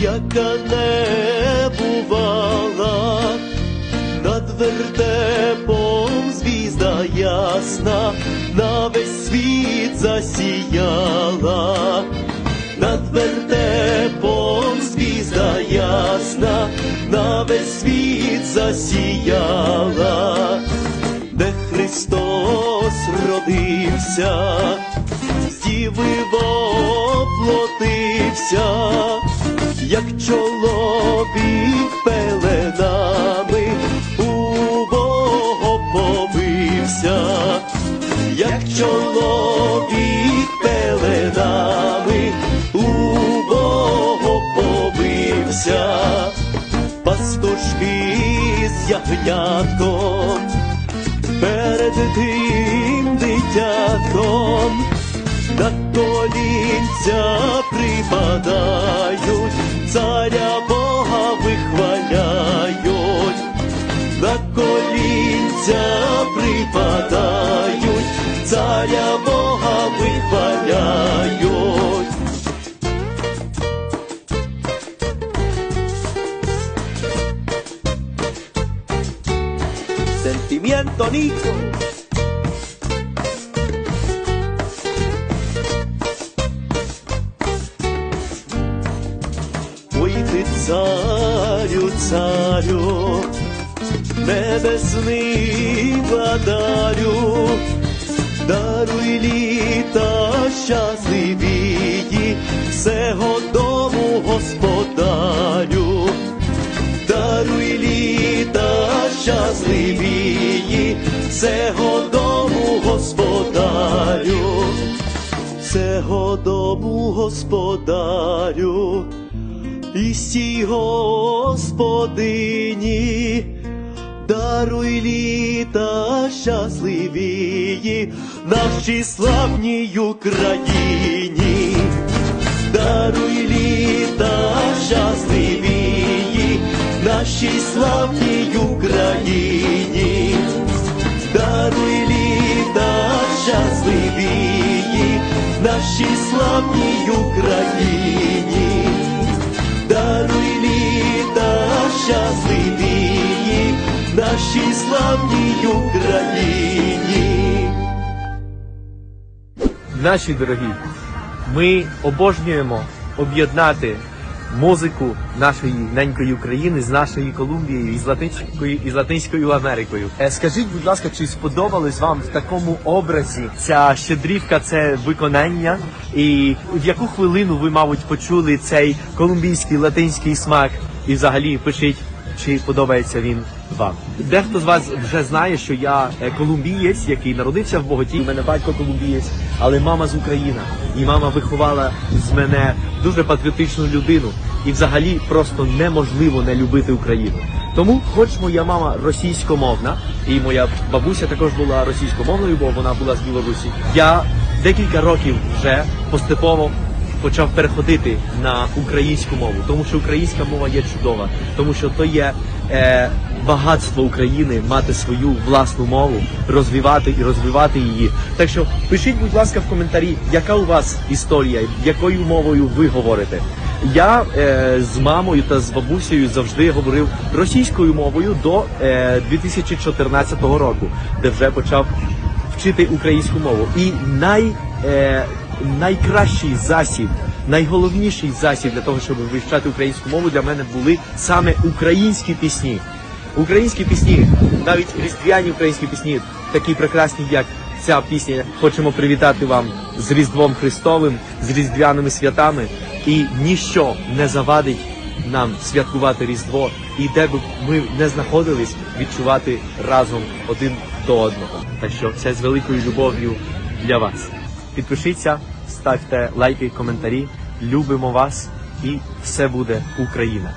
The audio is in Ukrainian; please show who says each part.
Speaker 1: яка не бувала, над вертепом звізда ясна, на весь світ засіяла, над вертепом звізда ясна, на весь світ засіяла, де Христос родився, з діви воплотився, як чоловік пеленами. У Бога побився, як чоловік пеленами. У Бога побився, пастушки з ягнятком перед тим дитятком на колінця припадають, царя Бога вихваляють, на колінця припадають, царя Бога вихваляють. Sentimiento, Nico. Царю, царю, небесний владарю, даруй літа щасливії, всего дому господарю, даруй літа щасливії, всего дому господарю, всего дому господарю і стій господині, даруй літа щасливії нашій славній Україні, даруй літа щасливії нашій славній Україні, даруй літа щасливії нашій славній Україні Літа щасливії нашій славній Україні.
Speaker 2: Наші дорогі, ми обожнюємо об'єднати музику нашої ненької України з нашою Колумбією і з Латинською і з Латинською Америкою. Е, Скажіть, будь ласка, чи сподобалось вам в такому образі ця щедрівка, це виконання? І в яку хвилину ви, мабуть, почули цей колумбійський латинський смак? І взагалі пишіть, чи подобається він вам. Дехто з вас вже знає, що я е, колумбієць, який народився в Боготі. У мене батько колумбієць, але мама з України. І мама виховала з мене дуже патріотичну людину. І взагалі просто неможливо не любити Україну. Тому, хоч моя мама російськомовна, і моя бабуся також була російськомовною, бо вона була з Білорусі. Я декілька років вже поступово почав переходити на українську мову, тому що українська мова є чудова, тому що то є е, багатство України мати свою власну мову, розвивати і розвивати її. Так що пишіть, будь ласка, в коментарі, яка у вас історія, якою мовою ви говорите. Я е, з мамою та з бабусею завжди говорив російською мовою до е, 2014 року, де вже почав вчити українську мову. І най, е, найкращий засіб, найголовніший засіб для того, щоб вивчати українську мову, для мене були саме українські пісні. Українські пісні, навіть різдвяні українські пісні, такі прекрасні, як ця пісня. Хочемо привітати вам з Різдвом Христовим, з Різдвяними святами, і ніщо не завадить нам святкувати Різдво і де б ми не знаходились, відчувати разом один до одного. Так що це з великою любов'ю для вас. Підпишіться, ставте лайки, коментарі. Любимо вас і все буде Україна.